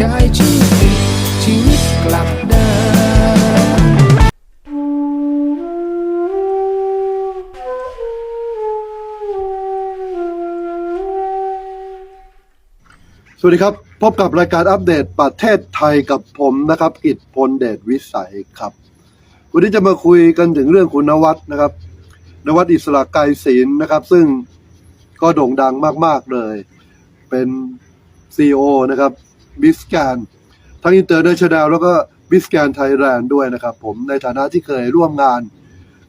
ช้ชีวิตชีวิตกลับเดินสวัสดีครับ พบกับรายการอัปเดตประเทศไทยกับผมนะครับ อิทพลเดชวิสัยครับ วันนี้จะมาคุยกันถึงเรื่องคุณวัฒนะครับ นวัดอิสระไกรศีลนะครับ ซึ่งก็โด่งดังมาก ๆ เลย เป็นซีอนะครับ บิสแกนทั้งอินเตอร์เนชั่นแนลแล้วก็บิสแกนไทยแลนด์ด้วยนะครับ ผมในฐานะที่เคยร่วมงาน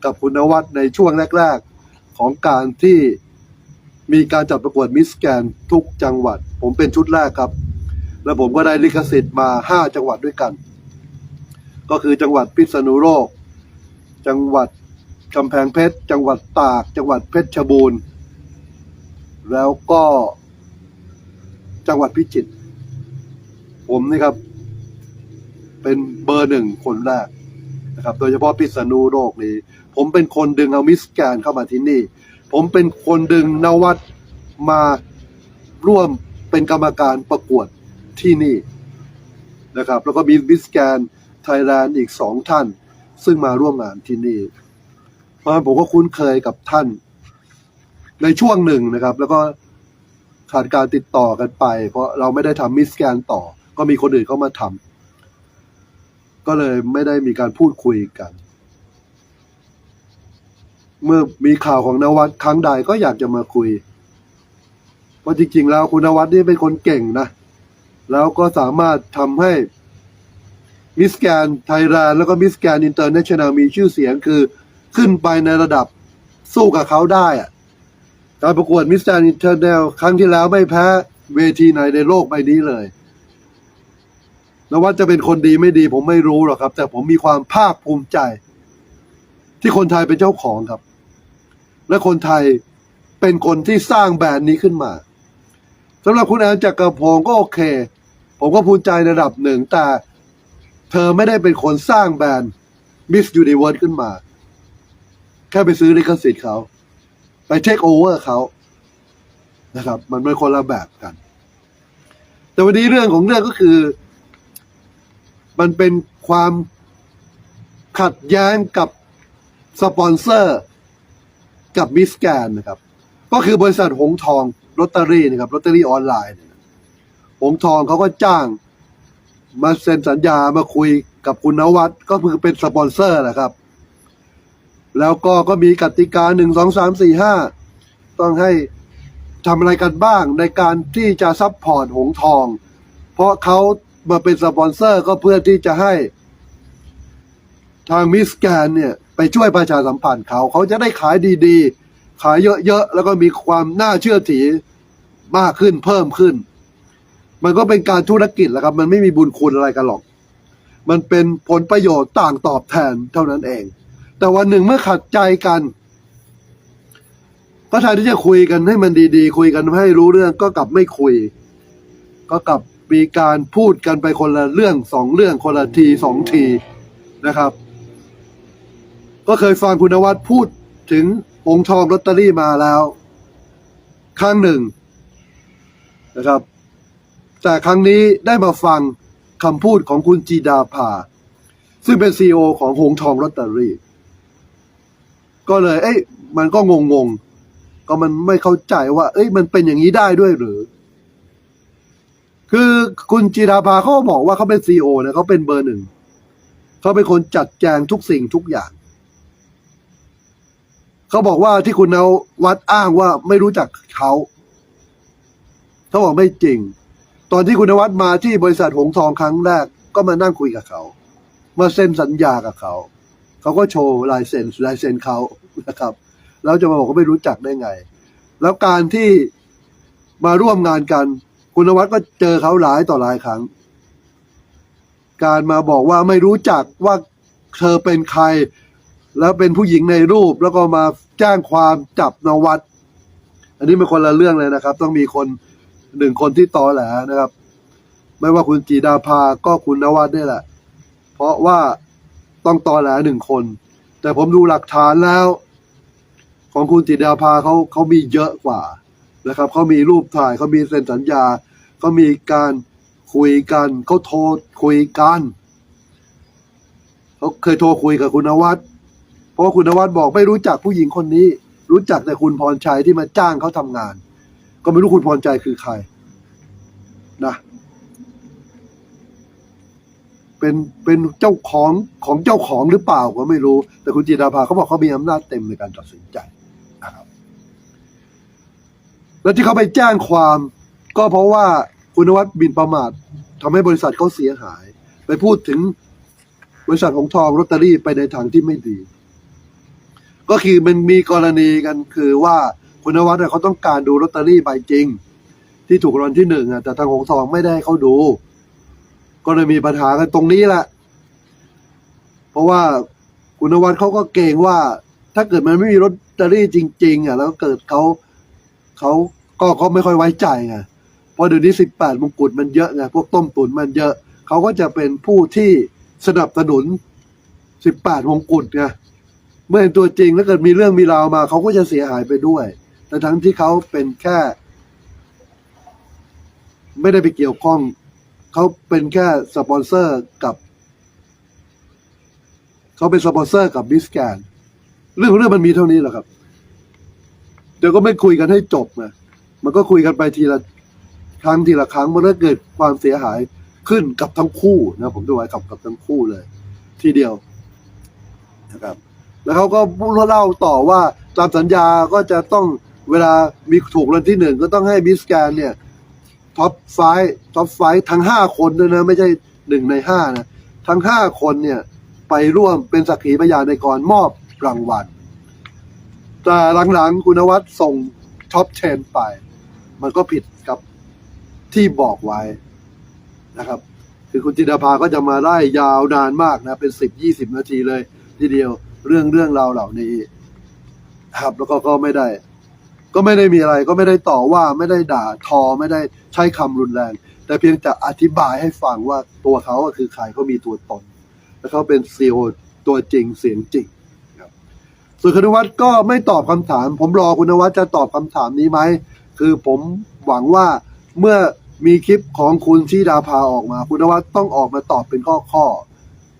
กับคุณนวัดในช่วงแรก ๆ ของการที่มีการจัดประกวดมิสแกนทุกจังหวัด ผมเป็นชุดแรกครับ แล้วผมก็ได้ลิขสิทธิ์มา 5 จังหวัดด้วยกัน ก็คือจังหวัดพิษณุโลก จังหวัดกำแพงเพชร จังหวัดตาก จังหวัดเพชรบูรณ์ แล้วก็จังหวัดพิจิตร ผมนี่ครับ เป็นเบอร์หนึ่งคนแรกนะครับ โดยเฉพาะพิษณุโลกนี้ ผมเป็นคนดึงเอามิสแกนเข้ามาที่นี่ ผมเป็นคนดึงนวัดมาร่วมเป็นกรรมการประกวดที่นี่นะครับ แล้วก็มีมิสแกนไทยแลนด์อีกสองท่าน ซึ่งมาร่วมงานที่นี่ เพราะฉะนั้นผมก็คุ้นเคยกับท่าน ในช่วงหนึ่งนะครับ แล้วก็ขาดการติดต่อกันไป เพราะเราไม่ได้ทำมิสแกนต่อ ก็มีคนอื่นเข้ามาทำก็เลยไม่ได้มีการพูดคุยกัน เมื่อมีข่าวของนวัดครั้งใดก็อยากจะมาคุยเพราะจริงๆแล้วคุณนวัดนี่เป็นคนเก่งนะ แล้วก็สามารถทำให้มิสแกนไทยแลนด์แล้วก็มิสแกนอินเตอร์เนชั่นแนลมีชื่อเสียงคือขึ้นไปในระดับสู้กับเขาได้อะการประกวดมิสแกนอินเตอร์เนลครั้งที่แล้วไม่แพ้เวทีไหนในโลกใบนี้เลย นวัดจะเป็นคนดีไม่ดี ผมไม่รู้หรอกครับ แต่ผมมีความภาคภูมิใจ ที่คนไทยเป็นเจ้าของครับ และคนไทยเป็นคนที่สร้างแบรนด์นี้ขึ้นมาสำหรับคุณแอนจักรพงศ์ก็โอเค ผมก็ภูมิใจระดับหนึ่ง แต่เธอไม่ได้เป็นคนสร้างแบรนด์ Miss Universe ขึ้นมา แค่ไปซื้อลิขสิทธิ์เขา ไปเทคโอเวอร์เขานะครับ มันเป็นคนละแบบกัน แต่วันนี้เรื่องของเรื่องก็คือ มันเป็นความขัดแย้งกับสปอนเซอร์กับมิสแกนนะครับ ก็คือบริษัทหงทองลอตเตอรี่นะครับลอตเตอรี่ออนไลน์หงทองเขาก็จ้าง มาเซ็นสัญญามาคุยกับคุณนวัดก็คือเป็นสปอนเซอร์แหะครับ แล้วก็ก็มีกติกาหนึ่งสองสามสี่ห้าต้องให้ทำอะไรกันบ้างในการที่จะซัพพอร์ตหงทอง เพราะเขา มาเป็นสปอนเซอร์ก็เพื่อที่จะให้ ทางมิสแกนเนี่ย ไปช่วยประชาสัมพันธ์เขา เขาจะได้ขายดีๆ ขายเยอะๆ แล้วก็มีความน่าเชื่อถือมากขึ้นเพิ่มขึ้น มันก็เป็นการธุรกิจแหละครับ มันไม่มีบุญคุณอะไรกันหรอก มันเป็นผลประโยชน์ต่างตอบแทนเท่านั้นเอง แต่วันหนึ่งเมื่อขัดใจกันก็แทนที่จะคุยกันให้มันดีๆ คุยกันให้รู้เรื่องก็กลับไม่คุย ก็กลับ มีการพูดกันไปคนละเรื่องสองเรื่องคนละทีสองทีนะครับ ก็เคยฟังคุณวัดพูดถึงองค์ทองลอตเตอรี่มาแล้ว ครั้งหนึ่งนะครับ แต่ครั้งนี้ได้มาฟังคำพูดของคุณจีดาภาซึ่งเป็นซีอของหงทองลอตเตอรี่ ก็เลย เอ้ยมันก็งงงๆก็มันไม่เข้าใจว่า เอ้ยมันเป็นอย่างนี้ได้ด้วยหรือ คือคุณจีดาภาเขาบอกว่าเขาเป็นซีอนะเขาเป็นเบอร์หนึ่งเขาเป็นคนจัดแจงทุกสิ่งทุกอย่าง เขาบอกว่าที่คุณเอาวัดอ้างว่าไม่รู้จักเขาเขาบอกไม่จริง ตอนที่คุณนวัดมาที่บริษัทหงทองครั้งแรก ก็มานั่งคุยกับเขามาเซ็นสัญญากับเขาเขาก็โชว์ลายเซ็นลายเซ็นเขานะครับ แล้วจะมาบอกว่าไม่รู้จักได้ไง แล้วการที่มาร่วมงานกัน คุณนวัดก็เจอเขาหลายต่อหลายครั้ง การมาบอกว่าไม่รู้จักว่าเธอเป็นใคร แล้วเป็นผู้หญิงในรูปแล้วก็มาแจ้งความจับนวัด อันนี้เป็นคนละเรื่องเลยนะครับ ต้องมีคนหนึ่งคนที่ตอแหลนะครับ ไม่ว่าคุณจีดาภาก็คุณนวัดนี่แหละ เพราะว่าต้องตอแหลหนึ่งคน แต่ผมดูหลักฐานแล้ว ของคุณจีดาภาเขาเขามีเยอะกว่านะครับเขามีรูปถ่ายเขามีเซ็นสัญญา เขามีการคุยกันเขาโทรคุยกันเขาเคยโทรคุยกับคุณนวัดเพราะคุณนวัดบอกไม่รู้จักผู้หญิงคนนี้ รู้จักแต่คุณพรชัยที่มาจ้างเขาทำงาน ก็ไม่รู้คุณพรชัยคือใครนะเป็นเป็นเจ้าของของเจ้าของหรือเปล่าก็ไม่รู้ แต่คุณจิดาภาเขาบอกเขามีอำนาจเต็มในการตัดสินใจนะครับ แล้วที่เขาไปแจ้งความ ก็เพราะว่าคุณนวัดบินประมาททำให้บริษัทเขาเสียหาย ไปพูดถึงบริษัทของทองลอตเตอรี่ไปในทางที่ไม่ดี ก็คือมันมีกรณีกันคือว่าคุณนวัดเนี่ยเขาต้องการดูลอตเตอรี่ใบจริง ที่ถูกรางวัลที่หนึ่งอะแต่ทางของทองไม่ได้ให้เขาดู ก็เลยมีปัญหากันตรงนี้แหละ เพราะว่าคุณนวัดเขาก็เกรงว่า ถ้าเกิดมันไม่มีลอตเตอรี่จริง ๆอะแล้วเกิดเขาเขาก็เขาไม่ค่อยไว้ใจไงเราะเดี๋ยวนี้สิบแปดมงกุฎมันเยอะไงพวกต้มตุ๋นมันเยอะ เขาก็จะเป็นผู้ที่สนับสนุนสิบแปดมงกุฎไงเมื่อเห็นตัวจริงแล้วเกิดมีเรื่องมีราวมา เขาก็จะเสียหายไปด้วย แต่ทั้งที่เขาเป็นแค่ ไม่ได้ไปเกี่ยวข้อง เขาเป็นแค่สปอนเซอร์กับ เขาเป็นสปอนเซอร์กับบิสแกนเรื่องของเรื่องมันมีเท่านี้แหละครับ เดี๋ยวก็ไม่คุยกันให้จบนะมันก็คุยกันไปทีละ ครั้งทีละครั้งมันก็เกิดความเสียหายขึ้นกับทั้งคู่นะผมดูไว้กับกับทั้งคู่เลย ทีเดียวนะครับ แล้วเขาก็พูดเล่าต่อว่าตามสัญญาก็จะต้องเวลามีถูกรางวัลที่หนึ่งก็ต้องให้บิสแกนเนี่ยท็อปไฟท็อปไฟทั้งห้าคนด้วยนะไม่ใช่หนึ่งในห้านะทั้งห้าคนเนี่ยไปร่วมเป็นสักขีพยานในก่อนมอบรางวัลแต่หลังๆคุณวัดส่งท็อป 10 ไป มันก็ผิดกับ ที่บอกไว้นะครับ คือคุณจินดาภาก็จะมาไล่ยาวนานมากนะ เป็นสิบยี่สิบนาทีเลย ทีเดียวเรื่องเรื่องราวเหล่านี้ครับ แล้วก็ก็ไม่ได้ ก็ไม่ได้มีอะไร ก็ไม่ได้ต่อว่าไม่ได้ด่าทอไม่ได้ใช้คำรุนแรง แต่เพียงจะอธิบายให้ฟังว่าตัวเขาอะคือใครเขามีตัวตนและเขาเป็นซีอตัวจริงเสียงจริงครับส่วนคุณนวัดก็ไม่ตอบคำถาม ผมรอคุณนวัดจะตอบคำถามนี้ไหมคือผมหวังว่า เมื่อมีคลิปของคุณที่ดาภาออกมา คุณนวัดต้องออกมาตอบเป็นข้อข้อ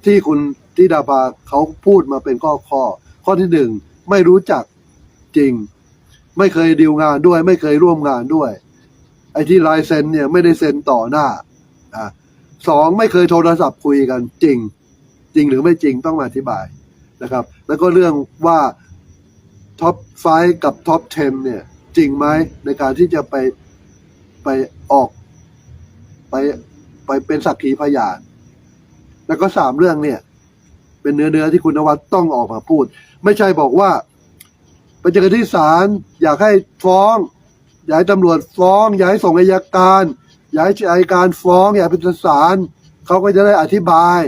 ที่คุณที่ดาภาเขาพูดมาเป็นข้อข้อ ข้อที่หนึ่งไม่รู้จักจริง ไม่เคยดีลงานด้วย ไม่เคยร่วมงานด้วย ไอ้ที่ลายเซ็นเนี่ยไม่ได้เซ็นต่อหน้าอะสองไม่เคยโทรศัพท์คุยกันจริง จริงหรือไม่จริงต้องมาอธิบายนะครับ แล้วก็เรื่องว่าท็อปไฟกับท็อป 10 เนี่ย จริงไหมในการที่จะไป ไปออก ไปไปเป็นสักขีพยาน แล้วก็สามเรื่องเนี่ย เป็นเนื้อเนื้อที่คุณนวัดต้องออกมาพูด ไม่ใช่บอกว่าไปเจอกันที่ศาลอยากให้ฟ้องอยากให้ตำรวจฟ้องอยากให้ส่งอัยการอยากให้อัยการฟ้องอยากเป็นศาลเขาก็จะได้อธิบาย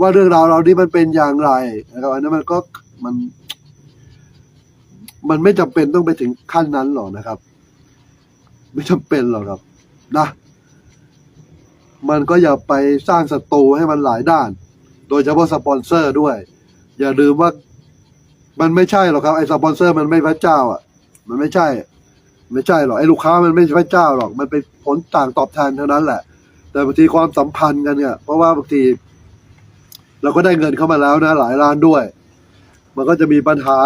ว่าเรื่องราวเรานี้มันเป็นอย่างไรนะครับอันนั้นมันก็มัน มันไม่จำเป็นต้องไปถึงขั้นนั้นหรอกนะครับ ไม่จำเป็นหรอกครับนะ มันก็อย่าไปสร้างศัตรูให้มันหลายด้าน โดยเฉพาะสปอนเซอร์ด้วย อย่าลืมว่ามันไม่ใช่หรอกครับไอ้สปอนเซอร์มันไม่พระเจ้า อะ มันไม่ใช่ ไม่ใช่หรอกไอ้ลูกค้ามันไม่ใช่พระเจ้าหรอกมันเป็นผลต่างตอบแทนเท่านั้นแหละ แต่บางทีความสัมพันธ์กันเนี่ย เพราะว่าบางที เราก็ได้เงินเข้ามาแล้วนะ หลายล้านด้วย มันก็จะมีปัญหา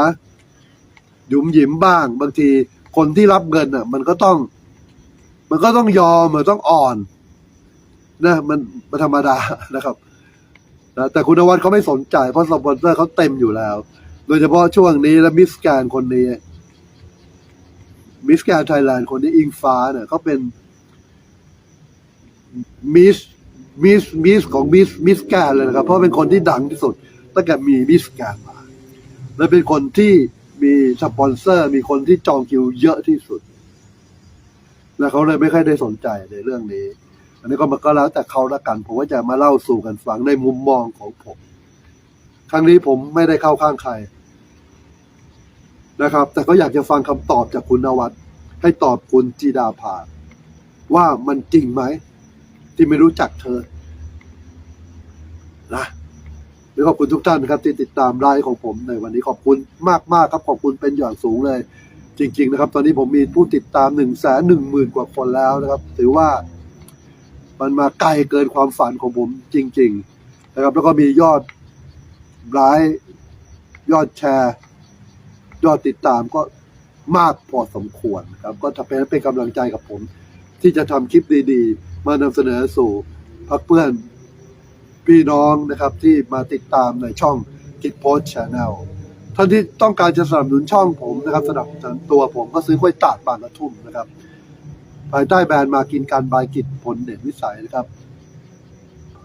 หยุมหยิมบ้าง บางทีคนที่รับเงินอะ มันก็ต้อง มันก็ต้องยอมมันต้องอ่อนนะมันมันธรรมดานะครับนะแต่คุณนวัดเขาไม่สนใจ เพราะสปอนเซอร์เขาเต็มอยู่แล้ว โดยเฉพาะช่วงนี้และมิสแกนคนนี้ มิสแกนไทยแลนด์คนนี้อิงฟ้าเนี่ยเขาเป็นมิสมิสมิสของมิสมิสแกนเลยนะครับ เพราะเป็นคนที่ดังที่สุดตั้งแต่มีมิสแกนมา และเป็นคนที่มีสปอนเซอร์ มีคนที่จองคิวเยอะที่สุด และเขาเลยไม่ค่อยได้สนใจในเรื่องนี้ อันนี้ก็มันก็แล้วแต่เขาละกันผมก็จะมาเล่าสู่กันฟังในมุมมองของผม ครั้งนี้ผมไม่ได้เข้าข้างใครนะครับ แต่ก็อยากจะฟังคำตอบจากคุณนวัดให้ตอบคุณจีดาภาว่ามันจริงไหม ที่ไม่รู้จักเธอนะหรือขอบคุณทุกท่านนะครับที่ติดตามไลฟ์ของผมในวันนี้ขอบคุณมากมากๆครับขอบคุณเป็นอย่างสูงเลย จริง ๆ นะครับ ตอนนี้ผมมีผู้ติดตามหนึ่งแสนหนึ่งหมื่นกว่าคนแล้วนะครับ ถือว่ามันมาไกลเกินความฝันของผมจริง ๆ นะครับ แล้วก็มียอดไลค์ยอดแชร์ ยอดติดตามก็มากพอสมควรนะครับ ก็จะเป็นเป็นกำลังใจกับผม ที่จะทำคลิปดี ๆ มานำเสนอสู่พักเพื่อนพี่น้องนะครับที่มาติดตามในช่องกิจโพสชาแนล ท่านที่ต้องการจะสนับสนุนช่องผมนะครับสนับสนุนตัวผมก็ซื้อกล้วยตากบางกระทุ่มนะครับ ภายใต้แบรนด์มากินการบายกิจผลเด่นวิสัยนะครับ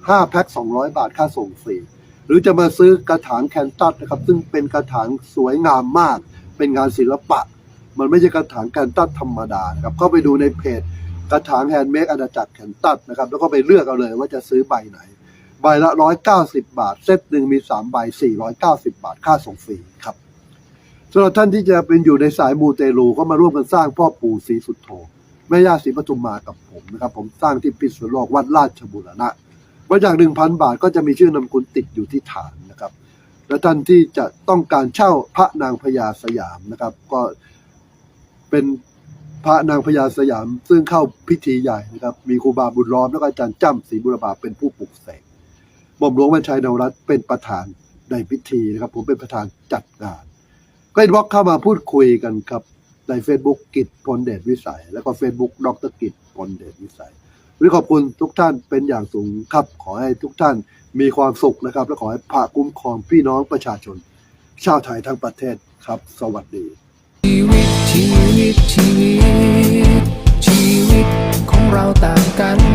ห้าแพ็คสองร้อยบาทค่าส่งฟรีหรือจะมาซื้อกระถางแคนตัสนะครับ ซึ่งเป็นกระถางสวยงามมาก เป็นงานศิลปะ มันไม่ใช่กระถางแคนตัสธรรมดานะครับเข้าไปดูในเพจกระถางแฮนด์เมดอาณาจักรแคนตัสนะครับ แล้วก็ไปเลือกเอาเลยว่าจะซื้อใบไหน ใบละร้อยเก้าสิบาท เซตหนึ่งมีสามใบสี่ร้อยเก้าสิบาท ค่าส่งฟรีครับสำหรับท่านที่จะเป็นอยู่ในสายมูเตลูก็มาร่วมกันสร้างพ่อปู่ศรีสุดโธแม่ย่าศรีปทุมมากับผมนะครับ ผมสร้างที่พิษณุโลกวัดราชบุรณะบริจาคหนึ่งพันบาทก็จะมีชื่อนามคุณติดอยู่ที่ฐานนะครับ และท่านที่จะต้องการเช่าพระนางพญาสยามนะครับ ก็เป็นพระนางพญาสยาม ซึ่งเข้าพิธีใหญ่นะครับ มีครูบาบุญล้อม แล้วก็อาจารย์จ้ำศรีบุรพาเป็นผู้ปลุกเสก หม่อมหลวงวันชัยนวรัตน์เป็นประธานในพิธีนะครับ ผมเป็นประธานจัดงาน ก็อินบ็อกเข้ามาพูดคุยกันครับ ใน Facebook กิจพลเดชวิสัย แล้วก็ Facebook ดรกิจพลเดชวิสัยวันนี้ขอบคุณทุกท่านเป็นอย่างสูงครับ ขอให้ทุกท่านมีความสุขนะครับ และขอให้พระคุ้มครองพี่น้องประชาชน ชาวไทยทั้งประเทศครับ สวัสดีชีวิตชีวิตชีวิตชีวิตของเราต่างกัน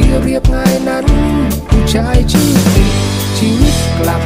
ที่เรียบง่ายนั้น ผู้ชายชื่อติดชีวิตกลับ